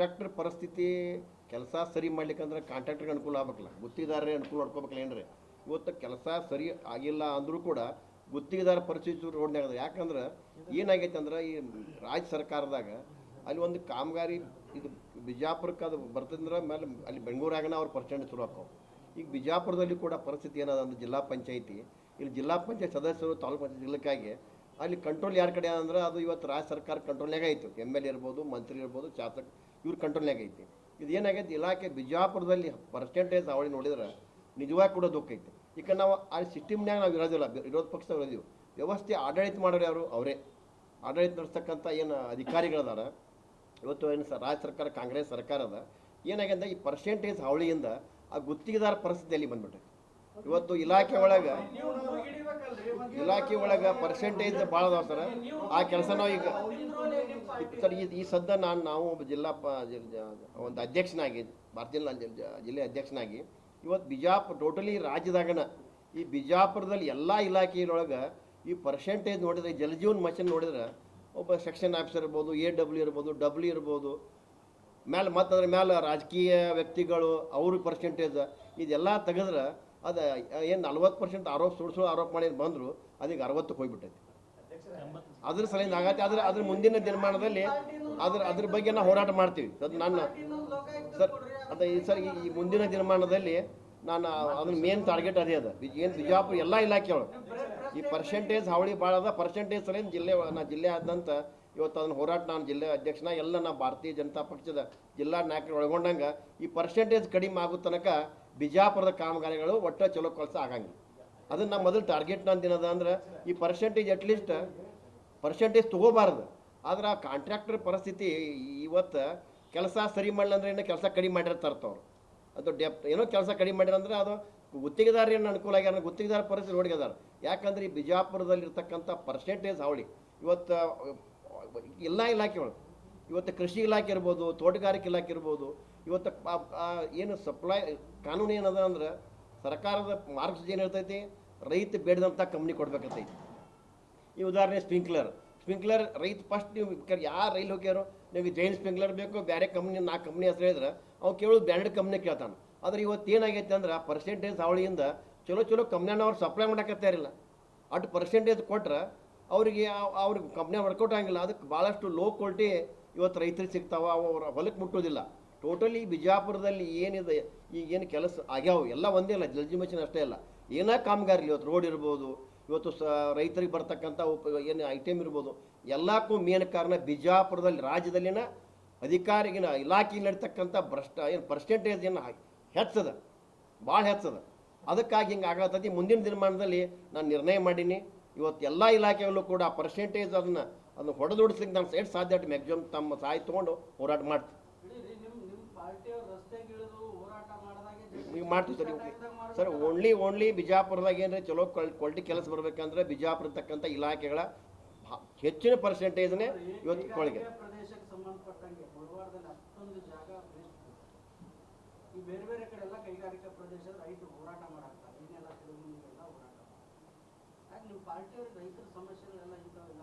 Contractor ಪರಿಸ್ಥಿತಿ ಕೆಲಸ ಸರಿ ಮಾಡ್ಲಿಕ್ಕಂದ್ರೆ ಕಾಂಟ್ರಾಕ್ಟರ್ಗೆ ಅನುಕೂಲ ಆಗ್ಬೇಕಲ್ಲ. ಗುತ್ತಿಗೆದಾರರೇ ಅನುಕೂಲ ಮಾಡ್ಕೋಬೇಕಲ್ಲ ಏನ್ರಿ? ಇವತ್ತು ಕೆಲಸ ಸರಿ ಆಗಿಲ್ಲ ಅಂದರೂ ಕೂಡ ಗುತ್ತಿಗೆದಾರ ಪರಿಸ್ಥಿತಿ ರೋಡ್ನಾಗ ಯಾಕಂದ್ರೆ ಏನಾಗೈತೆ ಅಂದ್ರೆ ಈ ರಾಜ್ಯ ಸರ್ಕಾರದಾಗ ಅಲ್ಲಿ ಒಂದು ಕಾಮಗಾರಿ ಇದು ಬಿಜಾಪುರಕ್ಕೆ ಅದು ಬರ್ತಂದ್ರೆ ಮೇಲೆ ಅಲ್ಲಿ ಬೆಂಗಳೂರಾಗನ ಅವ್ರ ಪರ್ಸೆಂಟ್ ಶುರು ಹಾಕೋ ಈಗ ಬಿಜಾಪುರದಲ್ಲಿ ಕೂಡ ಪರಿಸ್ಥಿತಿ ಏನದ ಅಂದ್ರೆ ಜಿಲ್ಲಾ ಪಂಚಾಯಿತಿ. ಇಲ್ಲಿ ಜಿಲ್ಲಾ ಪಂಚಾಯತ್ ಸದಸ್ಯರು ತಾಲೂಕು ಪಂಚಾಯತ್ ಅಲ್ಲಿ ಕಂಟ್ರೋಲ್ ಯಾರ ಕಡೆ ಅಂದ್ರೆ ಅದು ಇವತ್ತು ರಾಜ್ಯ ಸರ್ಕಾರ ಕಂಟ್ರೋಲ್ನಾಗ ಐತಿ. ಎಂ ಎಲ್ ಎ ಇರ್ಬೋದು, ಮಂತ್ರಿ ಇರ್ಬೋದು, ಶಾಸಕ, ಇವ್ರ ಕಂಟ್ರೋಲ್ನಾಗ ಐತಿ. ಇದು ಏನಾಗೈತಿ, ಇಲಾಖೆ ಬಿಜಾಪುರದಲ್ಲಿ ಪರ್ಸೆಂಟೇಜ್ ಅವಳಿ ನೋಡಿದ್ರೆ ನಿಜವಾಗಿ ಕೂಡ ದುಃಖ ಐತಿ. ಈಗ ನಾವು ಆ ಸಿಸ್ಟಮ್ನಾಗ ನಾವು ಇರೋದಿಲ್ಲ ವಿರೋಧ ಪಕ್ಷದವ್ರು ಇರೋದಿವಿ ವ್ಯವಸ್ಥೆ ಆಡಳಿತ ಮಾಡೋರು ಯಾರು? ಅವರೇ. ಆಡಳಿತ ನಡೆಸ್ತಕ್ಕಂಥ ಏನು ಅಧಿಕಾರಿಗಳದಾರ, ಇವತ್ತು ಏನು ಸ, ರಾಜ್ಯ ಸರ್ಕಾರ, ಕಾಂಗ್ರೆಸ್ ಸರ್ಕಾರ ಅದ, ಏನಾಗಿದೆ ಈ ಪರ್ಸೆಂಟೇಜ್ ಹಾವಳಿಯಿಂದ ಆ ಗುತ್ತಿಗೆದಾರ ಪರಿಸ್ಥಿತಿಯಲ್ಲಿ ಬಂದ್ಬಿಟ್ಟೆ ಇವತ್ತು ಇಲಾಖೆ ಒಳಗೆ ಇಲಾಖೆ ಒಳಗೆ ಪರ್ಸೆಂಟೇಜ್ ಭಾಳ ಅದಾವ ಸರ್. ಆ ಕೆಲಸ ನಾವು ಈಗ, ಸರ್, ಈ ಈ ಸದ್ಯ ನಾನು ನಾವು ಒಬ್ಬ ಜಿಲ್ಲಾ ಒಂದು ಅಧ್ಯಕ್ಷನಾಗಿ, ಭಾರತೀಯ ಜಿಲ್ಲಾ ಅಧ್ಯಕ್ಷನಾಗಿ ಇವತ್ತು ಬಿಜಾಪುರ ಟೋಟಲಿ ರಾಜ್ಯದಾಗನ ಈ ಬಿಜಾಪುರದಲ್ಲಿ ಎಲ್ಲ ಇಲಾಖೆಯೊಳಗೆ ಈ ಪರ್ಸೆಂಟೇಜ್ ನೋಡಿದ್ರೆ, ಜಲಜೀವನ್ ಮಿಷನ್ ನೋಡಿದ್ರೆ ಒಬ್ಬ ಸೆಕ್ಷನ್ ಆಫೀಸರ್ ಇರ್ಬೋದು ಎ ಡಬ್ಲ್ಯೂ ಇರ್ಬೋದು ಡಬ್ಲ್ಯೂ ಇರ್ಬೋದು ಮೇಲೆ ಮತ್ತು ಅದ್ರ ಮೇಲೆ ರಾಜಕೀಯ ವ್ಯಕ್ತಿಗಳು, ಅವ್ರ ಪರ್ಸೆಂಟೇಜ್ ಇದೆಲ್ಲ ತೆಗೆದ್ರೆ ಅದು, ಏನು ನಲ್ವತ್ತು ಪರ್ಸೆಂಟ್ ಆರೋಪ ಸುಳ್ಳು ಸುಳ್ಳು ಆರೋಪ ಮಾಡಿ ಬಂದರು ಅದಕ್ಕೆ ಅರವತ್ತಕ್ಕೆ ಹೋಗ್ಬಿಟ್ಟೈತಿ. ಅದ್ರ ಸಲಿಂದ ಆಗತ್ತೆ, ಅದ್ರ ಅದ್ರ ಮುಂದಿನ ದಿನಮಾನದಲ್ಲಿ ಅದ್ರ ಅದ್ರ ಬಗ್ಗೆ ನಾವು ಹೋರಾಟ ಮಾಡ್ತೀವಿ. ಅದು ನನ್ನ, ಸರ್, ಅದ ಈ ಸರ್ ಈ- ಮುಂದಿನ ದಿನಮಾನದಲ್ಲಿ ನಾನು ಅದನ್ನ ಮೇನ್ ಟಾರ್ಗೆಟ್ ಅದೇ ಅದ. ಏನು ಬಿಜಾಪುರ ಎಲ್ಲ ಇಲಾಖೆಗಳು ಈ ಪರ್ಸೆಂಟೇಜ್ ಹಾವಳಿ ಭಾಳ ಅದ. ಪರ್ಸೆಂಟೇಜ್ ಸಲಿಂದ ಜಿಲ್ಲೆ, ನಾ ಜಿಲ್ಲೆ ಆದಂತ ಇವತ್ತು ಅದನ್ನ ಹೋರಾಟ ನಾನು ಜಿಲ್ಲೆ ಅಧ್ಯಕ್ಷನ, ಎಲ್ಲ ನಾ ಭಾರತೀಯ ಜನತಾ ಪಕ್ಷದ ಜಿಲ್ಲಾ ನಾಯಕರು ಒಳಗೊಂಡಂಗೆ ಈ ಪರ್ಸೆಂಟೇಜ್ ಕಡಿಮೆ ಆಗೋ ತನಕ ಬಿಜಾಪುರದ ಕಾಮಗಾರಿಗಳು ಒಟ್ಟು ಚಲೋ ಕೆಲಸ ಆಗಂಗಿಲ್ಲ. ಅದನ್ನು ನಮ್ಮ ಮೊದಲು ಟಾರ್ಗೆಟ್ ನಂದು ಏನದ ಅಂದ್ರೆ ಈ ಪರ್ಸೆಂಟೇಜ್ ಅಟ್ಲೀಸ್ಟ್ ಪರ್ಸೆಂಟೇಜ್ ತಗೋಬಾರ್ದು. ಆದ್ರೆ ಆ ಕಾಂಟ್ರಾಕ್ಟರ್ ಪರಿಸ್ಥಿತಿ ಇವತ್ತು ಕೆಲಸ ಸರಿ ಮಾಡಲಿ ಅಂದ್ರೆ ಏನೋ ಕೆಲಸ ಕಡಿಮೆ ಮಾಡಿರ್ತಾರೆ ಅದು ಡೆಪ್ ಏನೋ ಕೆಲಸ ಕಡಿಮೆ ಅಂದ್ರೆ ಅದು ಗುತ್ತಿಗೆದಾರ ಏನು ಅನುಕೂಲ ಆಗ್ಯಾರ ಗುತ್ತಿಗೆದಾರ ಪರಿಸ್ಥಿತಿ ನೋಡಿಗೆದಾರ. ಯಾಕಂದ್ರೆ ಈ ಬಿಜಾಪುರದಲ್ಲಿರ್ತಕ್ಕಂಥ ಪರ್ಸೆಂಟೇಜ್ ಅವಳಿ ಇವತ್ತು ಎಲ್ಲ ಇಲಾಖೆಗಳು ಇವತ್ತು ಕೃಷಿ ಇಲಾಖೆ ಇರ್ಬೋದು, ತೋಟಗಾರಿಕೆ ಇಲಾಖೆ ಇರ್ಬೋದು, ಇವತ್ತು ಏನು ಸಪ್ಲೈ ಕಾನೂನು ಏನದ ಅಂದ್ರೆ ಸರ್ಕಾರದ ಮಾರ್ಗಸೂಚಿ ಏನು ಇರ್ತೈತಿ? ರೈತ ಬೇಡದಂಥ ಕಂಪ್ನಿ ಕೊಡ್ಬೇಕಂತೈತಿ ಈ ಉದಾಹರಣೆ ಸ್ಪ್ರಿಂಕ್ಲರ್ ಸ್ಪ್ರಿಂಕ್ಲರ್ ರೈತ ಫಸ್ಟ್ ನೀವು ಯಾರು ರೈಲ್ ಹೋಗ್ಯಾರೋ, ನಿಮಗೆ ಜೈನ್ ಸ್ಪ್ರಿಂಕ್ಲರ್ ಬೇಕು ಬೇರೆ ಕಂಪ್ನಿ ನಾ ಕಂಪ್ನಿ ಹೆಸರು ಹೇಳಿದ್ರೆ ಅವ್ನು ಕೇಳೋದು ಬ್ರ್ಯಾಂಡೆಡ್ ಕಂಪ್ನಿ ಕೇಳ್ತಾನೆ. ಆದ್ರೆ ಇವತ್ತು ಏನಾಗೈತೆ ಅಂದ್ರೆ ಪರ್ಸೆಂಟೇಜ್ ಅವಳಿಯಿಂದ ಚಲೋ ಚಲೋ ಕಂಪ್ನಿನ ಅವ್ರು ಸಪ್ಲೈ ಮಾಡಕತ್ತಾರಿಲ್ಲ ಅಟ್ ಪರ್ಸೆಂಟೇಜ್ ಕೊಟ್ರೆ ಅವರಿಗೆ ಅವ್ರಿಗೆ ಕಂಪ್ನಿ ವರ್ಕೌಟ್ ಆಗಿಲ್ಲ ಅದಕ್ಕೆ ಭಾಳಷ್ಟು ಲೋ ಕ್ವಾಲಿಟಿ ಇವತ್ತು ರೈತರಿಗೆ ಸಿಗ್ತಾವ ಅವರ ಹೊಲಕ್ಕೆ ಮುಟ್ಟೋದಿಲ್ಲ ಟೋಟಲಿ ಬಿಜಾಪುರದಲ್ಲಿ ಏನಿದೆ ಈಗ ಏನು ಕೆಲಸ ಆಗ್ಯಾವ, ಎಲ್ಲ ಒಂದೇ ಅಲ್ಲ, ಜಲ್ಜಿ ಮಿಷನ್ ಅಷ್ಟೇ ಇಲ್ಲ ಏನೇ ಕಾಮಗಾರಿ ಇವತ್ತು ರೋಡ್ ಇರ್ಬೋದು, ಇವತ್ತು ಸ ರೈತರಿಗೆ ಬರ್ತಕ್ಕಂಥ ಉಪ, ಏನು ಐಟಮ್ ಇರ್ಬೋದು, ಎಲ್ಲಕ್ಕೂ ಮೇನ್ ಕಾರಣ ಬಿಜಾಪುರದಲ್ಲಿ, ರಾಜ್ಯದಲ್ಲಿನ ಅಧಿಕಾರಿಗಿನ ಇಲಾಖೆಯಲ್ಲಿ ನಡೀತಕ್ಕಂಥ ಭ್ರಷ್ಟ, ಏನು ಪರ್ಸೆಂಟೇಜ್ ಏನು ಹೆಚ್ಚದ, ಭಾಳ ಹೆಚ್ಚದ. ಅದಕ್ಕಾಗಿ ಹಿಂಗೆ ಆಗತ್ತತಿ ಮುಂದಿನ ದಿನಮಾನದಲ್ಲಿ ನಾನು ನಿರ್ಣಯ ಮಾಡೀನಿ, ಇವತ್ತು ಎಲ್ಲ ಇಲಾಖೆಯಲ್ಲೂ ಕೂಡ ಪರ್ಸೆಂಟೇಜ್ ಅದನ್ನು ಅದನ್ನು ಹೊಡೆದೋಡಿಸ್ಲಿಕ್ಕೆ ನಾನು ಸೈಡ್ ಸಾಧ್ಯ ಮ್ಯಾಕ್ಸಿಮಮ್ ತಮ್ಮ ಸಹಾಯ ತೊಗೊಂಡು ಹೋರಾಟ ಮಾಡ್ತೀವಿ ನೀವು ಮಾಡ್ತೀವಿ ಸರ್ ಸರ್ ಓನ್ಲಿ ಓನ್ಲಿ ಬಿಜಾಪುರದಾಗ ಏನ್ರಿ ಚಲೋ ಕ್ವಾಲಿಟಿ ಕೆಲಸ ಬರಬೇಕಂದ್ರೆ ಬಿಜಾಪುರ ತಕ್ಕಂಥ ಇಲಾಖೆಗಳ ಹೆಚ್ಚಿನ ಪರ್ಸೆಂಟೇಜ್ನೇ ಇವತ್ತು ಕೊಳಗೆ. ಬೇರೆ ಬೇರೆ ಕಡೆ ಎಲ್ಲ ಕೈಗಾರಿಕಾ ಪ್ರದೇಶದ ರೈತರು ಹೋರಾಟ ಮಾಡಾಕ್ತಾರೆ. ಇನ್ನೆಲ್ಲ ಹೋರಾಟ ರೈತರ ಸಮಸ್ಯೆಗಳೆಲ್ಲ ಇಂಥವೆಲ್ಲ